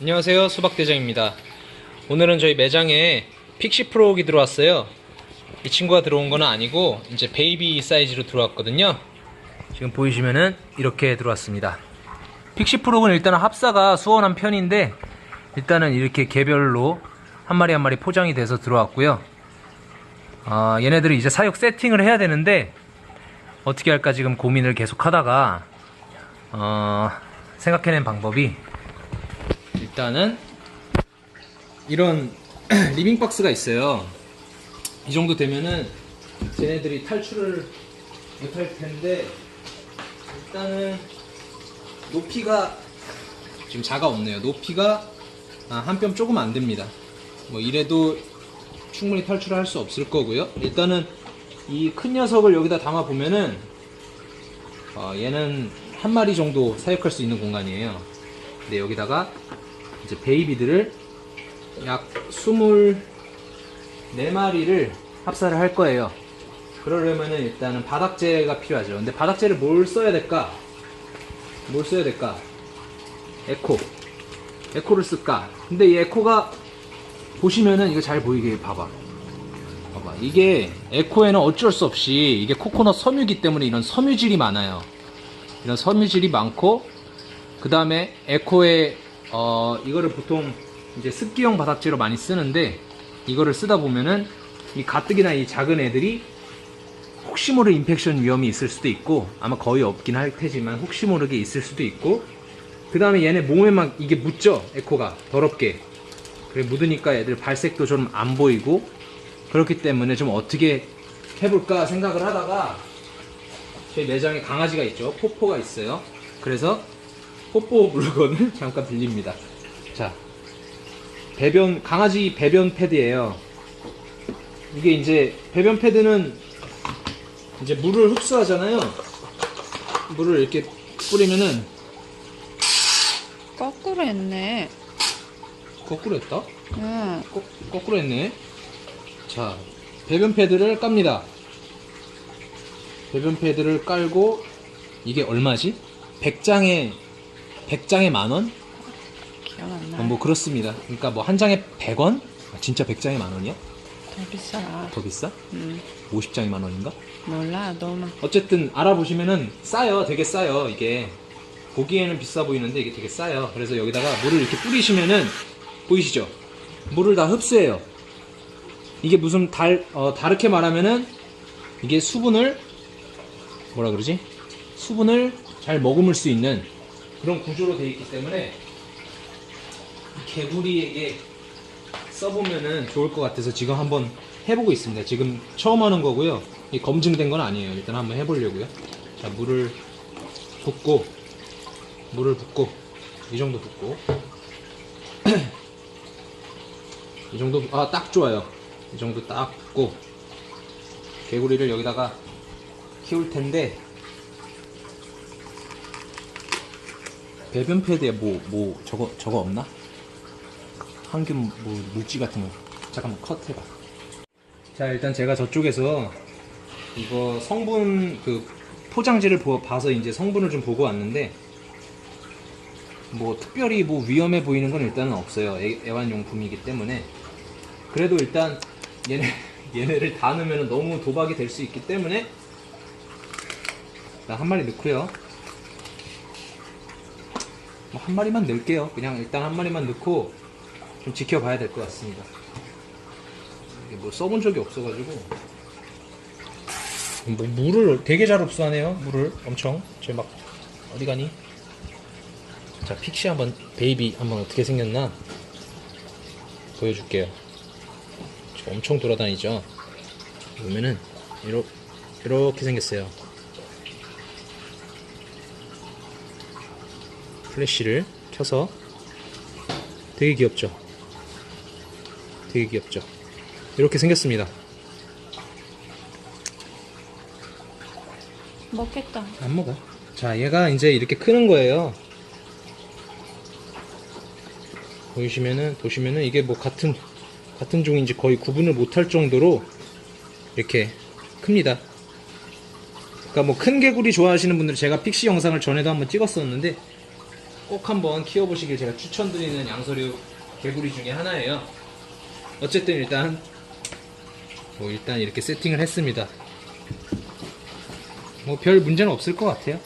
안녕하세요 수박대장입니다. 오늘은 저희 매장에 픽시 프로기 들어왔어요. 이 친구가 들어온 건 아니고 이제 베이비 사이즈로 들어왔거든요. 지금 보이시면은 이렇게 들어왔습니다. 픽시 프로그는 일단은 합사가 수월한 편인데 일단은 이렇게 개별로 한 마리 한 마리 포장이 돼서 들어왔고요. 아, 얘네들은 이제 사육 세팅을 해야 되는데 어떻게 할까 지금 고민을 계속 하다가 어, 생각해낸 방법이 일단은 이런 리빙 박스가 있어요. 이 정도 되면은 쟤네들이 탈출을 못할 텐데 일단은 높이가 지금 자가 없네요. 높이가 아, 한뼘 조금 안 됩니다. 뭐 이래도 충분히 탈출을 할수 없을 거고요. 일단은 이 큰 녀석을 여기다 담아 보면은 어, 얘는 한 마리 정도 사육할 수 있는 공간이에요. 근데 여기다가 이제 베이비들을 약 24마리를 합사를 할 거예요. 그러려면은 일단은 바닥재가 필요하죠. 근데 바닥재를 뭘 써야 될까? 뭘 써야 될까? 에코. 에코를 쓸까? 근데 이 에코가 보시면은 이거 잘 보이게 봐봐. 봐봐. 이게 에코에는 어쩔 수 없이 이게 코코넛 섬유기 때문에 이런 섬유질이 많아요. 이런 섬유질이 많고 그 다음에 에코에 어 이거를 보통 이제 습기용 바닥재로 많이 쓰는데 이거를 쓰다 보면은 이 가뜩이나 이 작은 애들이 혹시 모를 인펙션 위험이 있을 수도 있고 아마 거의 없긴 할 테지만 혹시 모르게 있을 수도 있고 그 다음에 얘네 몸에 막 이게 묻죠 에코가 더럽게 그래 묻으니까 애들 발색도 좀 안 보이고 그렇기 때문에 좀 어떻게 해볼까 생각을 하다가 저희 매장에 강아지가 있죠. 포포가 있어요. 그래서 포포 물건을 잠깐 빌립니다. 자, 배변, 강아지 배변 패드예요. 이게 이제 배변 패드는 이제 물을 흡수하잖아요. 물을 이렇게 뿌리면은 거꾸로 했네. 거꾸로 했다? 응. 거, 거꾸로 했네. 자, 배변 패드를 깝니다. 배변 패드를 깔고 이게 얼마지? 100장에 100장에 만 원? 기억 안 나. 어, 뭐 그렇습니다. 그러니까 뭐 한 장에 100원? 아, 진짜 100장에 만 원이야? 더 비싸. 더 비싸? 응. 50장에 만 원인가? 몰라. 너무. 어쨌든 알아보시면은 싸요. 되게 싸요. 이게 보기에는 비싸 보이는데 이게 되게 싸요. 그래서 여기다가 물을 이렇게 뿌리시면은 보이시죠? 물을 다 흡수해요. 이게 무슨 달 어, 다르게 말하면은 이게 수분을 뭐라 그러지? 수분을 잘 머금을 수 있는 그런 구조로 되어 있기 때문에 이 개구리에게 써보면은 좋을 것 같아서 지금 한번 해보고 있습니다. 지금 처음 하는 거고요. 이 검증된 건 아니에요. 일단 한번 해보려고요. 자, 물을 붓고, 물을 붓고, 이 정도 붓고, 이 정도, 아, 딱 좋아요. 이 정도 딱 붓고, 개구리를 여기다가 키울 텐데, 배변 패드에 뭐, 뭐, 저거, 저거 없나? 항균 뭐 물질 같은 거. 잠깐만 컷 해봐. 자 일단 제가 저쪽에서 이거 성분 그 포장지를 보, 봐서 이제 성분을 좀 보고 왔는데 뭐 특별히 뭐 위험해 보이는 건 일단은 없어요. 애, 애완용품이기 때문에. 그래도 일단 얘네 얘네를 다 넣으면 너무 도박이 될 수 있기 때문에 일단 한 마리 넣고요 뭐 한 마리만 넣을게요 그냥 일단 한 마리만 넣고 좀 지켜봐야 될 것 같습니다. 이게 뭐 써본 적이 없어가지고 뭐 물을 되게 잘 흡수하네요. 물을 엄청 저막 어디 가니? 자 픽시 한번 베이비 한번 어떻게 생겼나 보여줄게요. 저 엄청 돌아다니죠. 보면은 이렇게 이렇게 생겼어요. 플래시를 켜서 되게 귀엽죠. 되게 귀엽죠. 이렇게 생겼습니다. 먹겠다. 안 먹어. 자, 얘가 이제 이렇게 크는 거예요. 보이시면은 보시면은 이게 뭐 같은 같은 종인지 거의 구분을 못할 정도로 이렇게 큽니다. 그러니까 뭐 큰 개구리 좋아하시는 분들은 제가 픽시 영상을 전에도 한번 찍었었는데 꼭 한번 키워보시길 제가 추천드리는 양서류 개구리 중에 하나예요. 어쨌든 일단 뭐 일단 이렇게 세팅을 했습니다. 뭐 별 문제는 없을 것 같아요.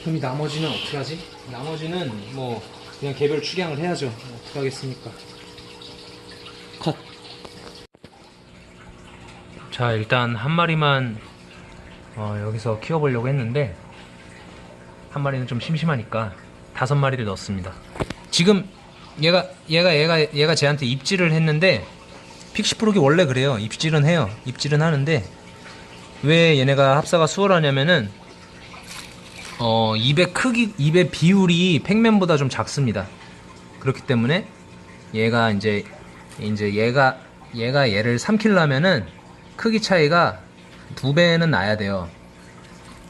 그럼 이 나머지는 어떻게 하지? 나머지는 뭐 그냥 개별 축양을 해야죠. 뭐 어떻게 하겠습니까? 컷. 자 일단 한 마리만 어, 여기서 키워보려고 했는데 한 마리는 좀 심심하니까 다섯 마리를 넣었습니다. 지금 얘가 얘가 얘가 얘가 쟤한테 입질을 했는데 픽시프록이 원래 그래요. 입질은 해요. 입질은 하는데 왜 얘네가 합사가 수월하냐면은 어 입의 크기 입의 비율이 팩맨보다 좀 작습니다. 그렇기 때문에 얘가 이제 이제 얘가 얘가 얘를 삼키려면은 크기 차이가 두 배는 나야 돼요.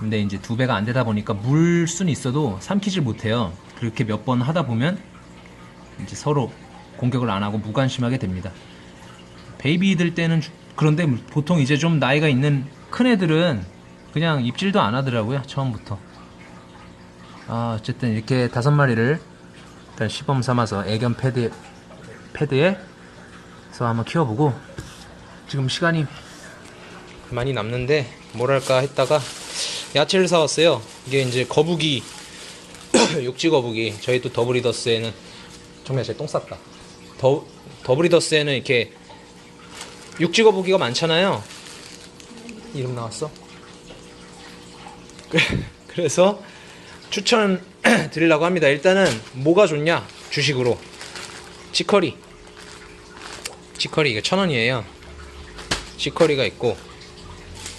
근데 이제 두 배가 안 되다 보니까 물 수는 있어도 삼키질 못해요. 그렇게 몇 번 하다 보면 이제 서로 공격을 안 하고 무관심하게 됩니다. 베이비들 때는 주- 그런데 보통 이제 좀 나이가 있는 큰 애들은 그냥 입질도 안 하더라고요. 처음부터. 아, 어쨌든 이렇게 다섯 마리를 일단 시범 삼아서 애견 패드 패드에서 한번 키워보고 지금 시간이 많이 남는데 뭐랄까 했다가 야채를 사왔어요. 이게 이제 거북이 육지 거북이 저희 또 더브리더스에는 정말 제똥 쌌다. 더 더브리더스에는 이렇게 육지 거북이가 많잖아요. 이름 나왔어? 그래- 그래서 추천 드리려고 합니다. 일단은 뭐가 좋냐? 주식으로 치커리. 치커리 이게 천 원이에요. 치커리가 있고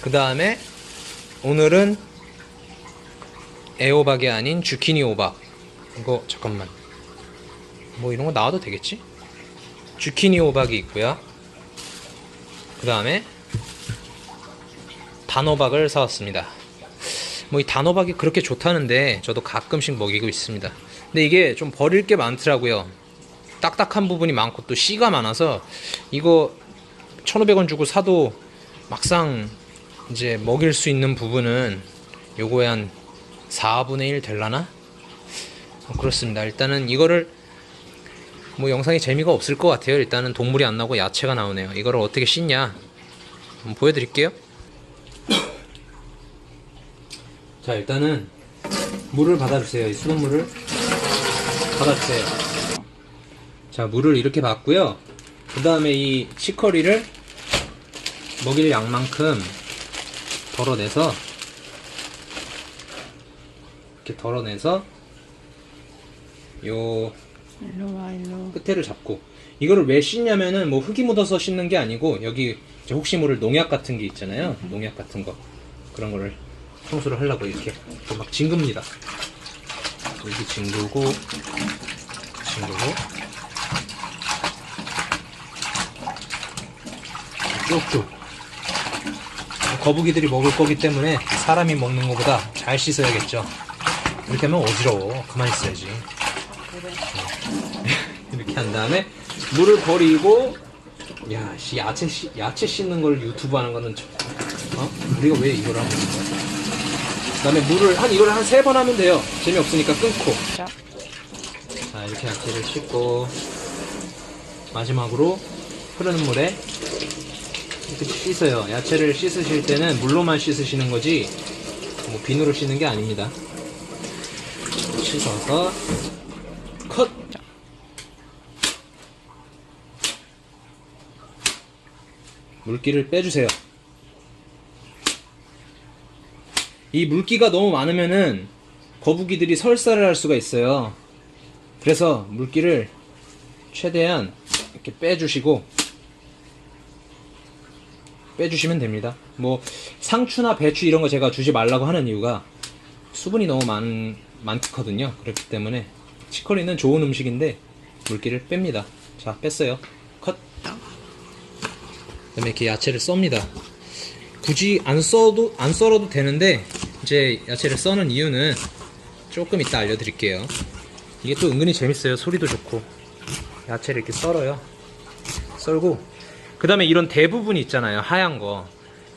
그 다음에 오늘은 애호박이 아닌 주키니 호박. 이거 잠깐만. 뭐 이런 거 나와도 되겠지? 주키니 호박이 있고요. 그 다음에 단호박을 사왔습니다. 뭐 이 단호박이 그렇게 좋다는데 저도 가끔씩 먹이고 있습니다. 근데 이게 좀 버릴 게 많더라고요. 딱딱한 부분이 많고 또 씨가 많아서 이거 1,500원 주고 사도 막상 이제 먹일 수 있는 부분은 요거에 한 4분의 1 될라나? 어, 그렇습니다. 일단은 이거를 뭐 영상이 재미가 없을 것 같아요. 일단은 동물이 안 나오고 야채가 나오네요. 이거를 어떻게 씻냐? 보여드릴게요. 자 일단은 물을 받아주세요. 이 수돗물을 받아주세요. 자 물을 이렇게 받고요. 그 다음에 이 치커리를 먹일 양만큼 덜어내서 이렇게 덜어내서 요 일로 와 일로. 끝에를 잡고. 이거를 왜 씻냐면은 뭐 흙이 묻어서 씻는 게 아니고 여기 혹시 모를 농약 같은 게 있잖아요. 농약 같은 거. 그런 거를 청소를 하려고 이렇게. 막 징급니다. 이렇게 징그고 징그고. 쭉쭉 거북이들이 먹을 거기 때문에 사람이 먹는 것보다 잘 씻어야겠죠 이렇게 하면 어지러워 그만 있어야지 이렇게 한 다음에 물을 버리고 야, 씨 야채 씨 야채 씻는 걸 유튜브 하는 거는 저, 어? 우리가 왜 이걸 하고 있는 거야? 그다음에 물을 한 이걸 한 세 번 하면 돼요. 재미없으니까 끊고. 자, 자, 이렇게 야채를 씻고 마지막으로 흐르는 물에 이렇게 씻어요. 야채를 씻으실 때는 물로만 씻으시는 거지 뭐 비누로 씻는 게 아닙니다. 씻어서 컷. 물기를 빼주세요. 이 물기가 너무 많으면은 거북이들이 설사를 할 수가 있어요. 그래서 물기를 최대한 이렇게 빼주시고 빼주시면 됩니다. 뭐 상추나 배추 이런 거 제가 주지 말라고 하는 이유가 수분이 너무 많, 많거든요. 그렇기 때문에 치커리는 좋은 음식인데 물기를 뺍니다. 자, 뺐어요. 컷. 그 다음에 이렇게 야채를 썹니다. 굳이 안 써도 안 썰어도 되는데 이제 야채를 써는 이유는 조금 이따 알려드릴게요. 이게 또 은근히 재밌어요. 소리도 좋고 야채를 이렇게 썰어요. 썰고 그 다음에 이런 대부분 있잖아요. 하얀 거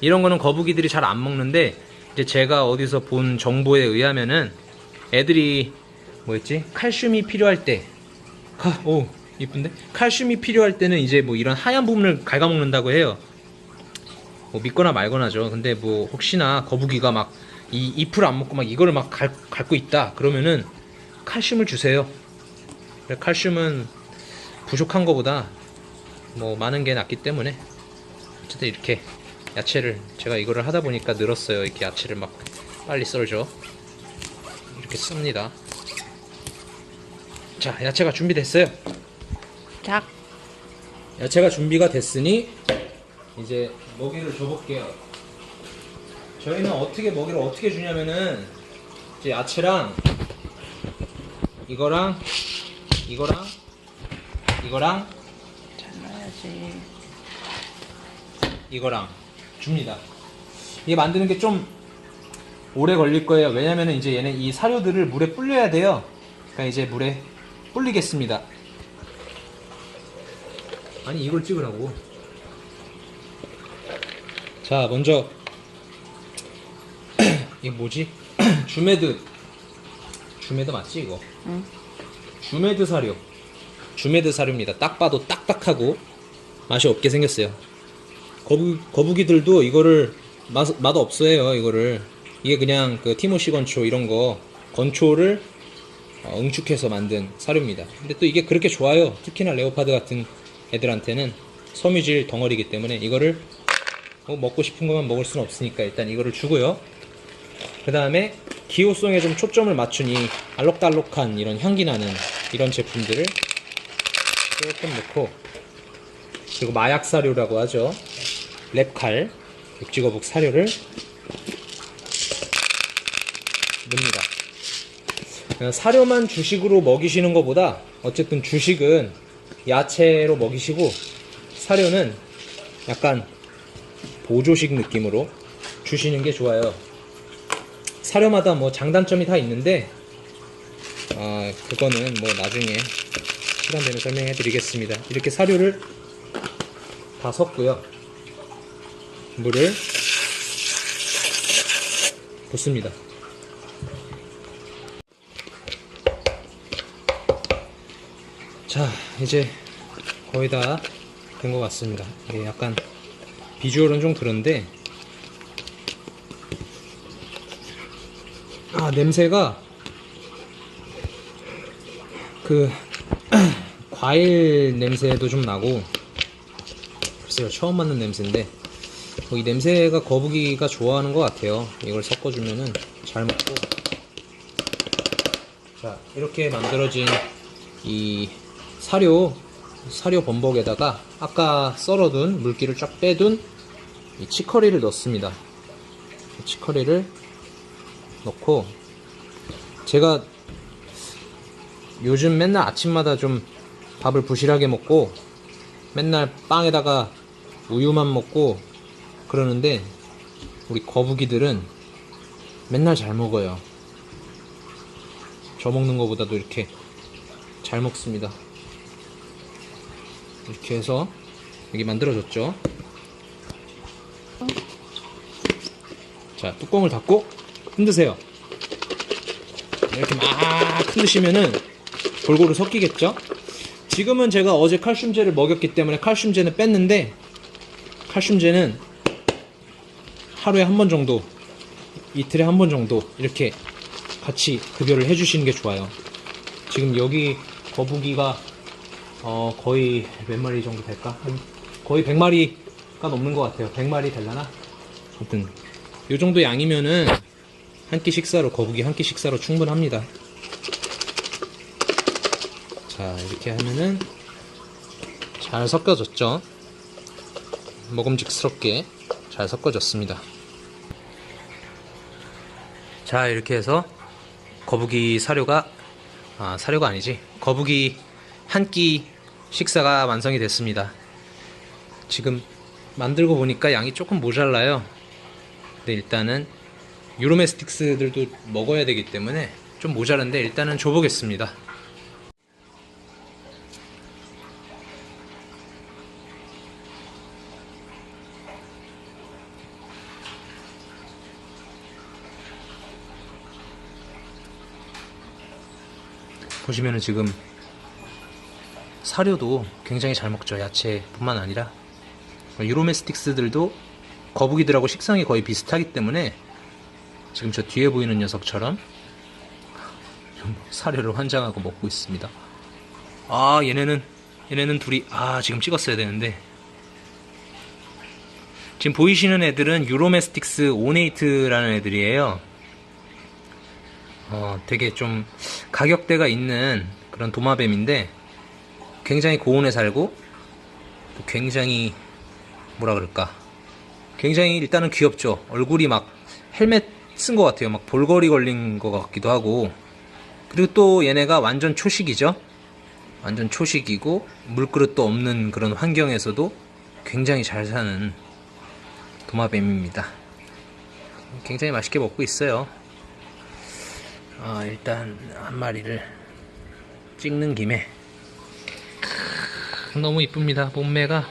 이런 거는 거북이들이 잘 안 먹는데 이제 제가 어디서 본 정보에 의하면은 애들이 뭐였지? 칼슘이 필요할 때, 카, 오 이쁜데? 칼슘이 필요할 때는 이제 뭐 이런 하얀 부분을 갉아먹는다고 해요. 뭐 믿거나 말거나죠. 근데 뭐 혹시나 거북이가 막 이 잎을 안 먹고 막 이거를 막 갈, 고 있다 그러면은 칼슘을 주세요. 칼슘은 부족한 것보다 뭐 많은 게 낫기 때문에 어쨌든 이렇게 야채를 제가 이거를 하다 보니까 늘었어요. 이렇게 야채를 막 빨리 썰죠. 이렇게 씁니다. 자, 야채가 준비됐어요. 작. 야채가 준비가 됐으니 이제 먹이를 줘볼게요. 저희는 어떻게 먹이를 어떻게 주냐면은 이제 야채랑 이거랑 이거랑 이거랑 잘라야지. 이거랑 줍니다. 이게 만드는 게 좀 오래 걸릴 거예요. 왜냐면은 이제 얘는 이 사료들을 물에 불려야 돼요. 그러니까 이제 물에 불리겠습니다. 아니 이걸 찍으라고. 자 먼저 이게 뭐지? 주메드 주메드 맞지 이거? 응. 주메드 사료 주메드 사료입니다. 딱 봐도 딱딱하고 맛이 없게 생겼어요. 거북, 거북이들도 이거를 맛, 맛 없어해요 이거를. 이게 그냥 그 티모시 건초 이런 거 건초를 어, 응축해서 만든 사료입니다. 근데 또 이게 그렇게 좋아요. 특히나 레오파드 같은 애들한테는 섬유질 덩어리이기 때문에 이거를 뭐 먹고 싶은 것만 먹을 수는 없으니까 일단 이거를 주고요. 그 다음에 기호성에 좀 초점을 이 알록달록한 이런 향기 나는 이런 제품들을 조금 넣고 그리고 마약 사료라고 하죠. 랩칼, 육지거북 사료를 넣습니다. 사료만 주식으로 먹이시는 것보다 어쨌든 주식은 야채로 먹이시고 사료는 약간 보조식 느낌으로 주시는 게 좋아요. 사료마다 뭐 장단점이 다 있는데 아 그거는 뭐 나중에 시간 되면 설명해 드리겠습니다. 이렇게 사료를 다 섞고요. 물을 붓습니다. 자, 이제 거의 다 된 것 같습니다. 이게 약간 비주얼은 좀 그런데 아 냄새가 그 과일 냄새도 좀 나고 글쎄요 처음 맡는 냄새인데 뭐이 냄새가 거북이가 좋아하는 것 같아요. 이걸 섞어주면은 잘 먹고. 자 이렇게 만들어진 이 사료 사료 범벅에다가 아까 썰어둔 물기를 쫙 빼둔 이 치커리를 넣습니다. 이 치커리를 넣고 제가 요즘 맨날 아침마다 좀 밥을 부실하게 먹고 맨날 빵에다가 우유만 먹고 그러는데 우리 거북이들은 맨날 잘 먹어요. 저 먹는 것보다도 이렇게 잘 먹습니다. 이렇게 해서 여기 만들어졌죠. 자, 뚜껑을 닫고 흔드세요. 이렇게 막 흔드시면은 골고루 섞이겠죠? 지금은 제가 어제 칼슘제를 먹였기 때문에 칼슘제는 뺐는데 칼슘제는 하루에 한 번 정도 이틀에 한 번 정도 이렇게 같이 급여를 해주시는 게 좋아요. 지금 여기 거북이가 어 거의 몇 마리 정도 될까? 한 거의 100마리가 넘는 것 같아요. 100마리 될라나? 아무튼 요 정도 양이면은 한 끼 식사로 거북이 한 끼 식사로 충분합니다. 자 이렇게 하면은 잘 섞여졌죠 먹음직스럽게 잘 섞어졌습니다. 자 이렇게 해서 거북이 사료가 아 사료가 아니지. 거북이 한 끼 식사가 완성이 됐습니다. 지금 만들고 보니까 양이 조금 모자라요. 근데 일단은 유로메스틱스들도 먹어야 되기 때문에 좀 모자란데 일단은 줘보겠습니다 보시면은 지금 사료도 굉장히 잘 먹죠. 야채뿐만 아니라 유로메스틱스들도 거북이들하고 식성이 거의 비슷하기 때문에 지금 저 뒤에 보이는 녀석처럼 좀 사료를 환장하고 먹고 있습니다. 아 얘네는 얘네는 둘이 아 지금 찍었어야 되는데 지금 보이시는 애들은 유로메스틱스 오네이트라는 애들이에요. 어, 되게 좀 가격대가 있는 그런 도마뱀인데 굉장히 고온에 살고 또 굉장히 뭐라 그럴까 굉장히 일단은 귀엽죠. 얼굴이 막 헬멧 쓴 것 같아요. 막 볼거리 걸린 것 같기도 하고 그리고 또 얘네가 완전 초식이죠. 완전 초식이고 물그릇도 없는 그런 환경에서도 굉장히 잘 사는 도마뱀입니다. 굉장히 맛있게 먹고 있어요. 아, 일단 한 마리를 찍는 김에 크, 너무 이쁩니다. 몸매가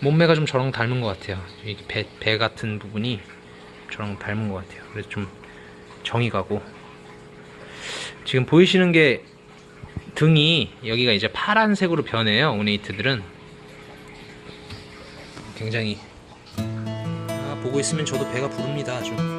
몸매가 좀 저랑 닮은 것 같아요. 이 배, 배 같은 부분이 저랑 닮은 것 같아요. 그래서 좀 정이 가고 지금 보이시는 게 등이 여기가 이제 파란색으로 변해요. 오네이트들은 굉장히 아, 보고 있으면 저도 배가 부릅니다. 아주.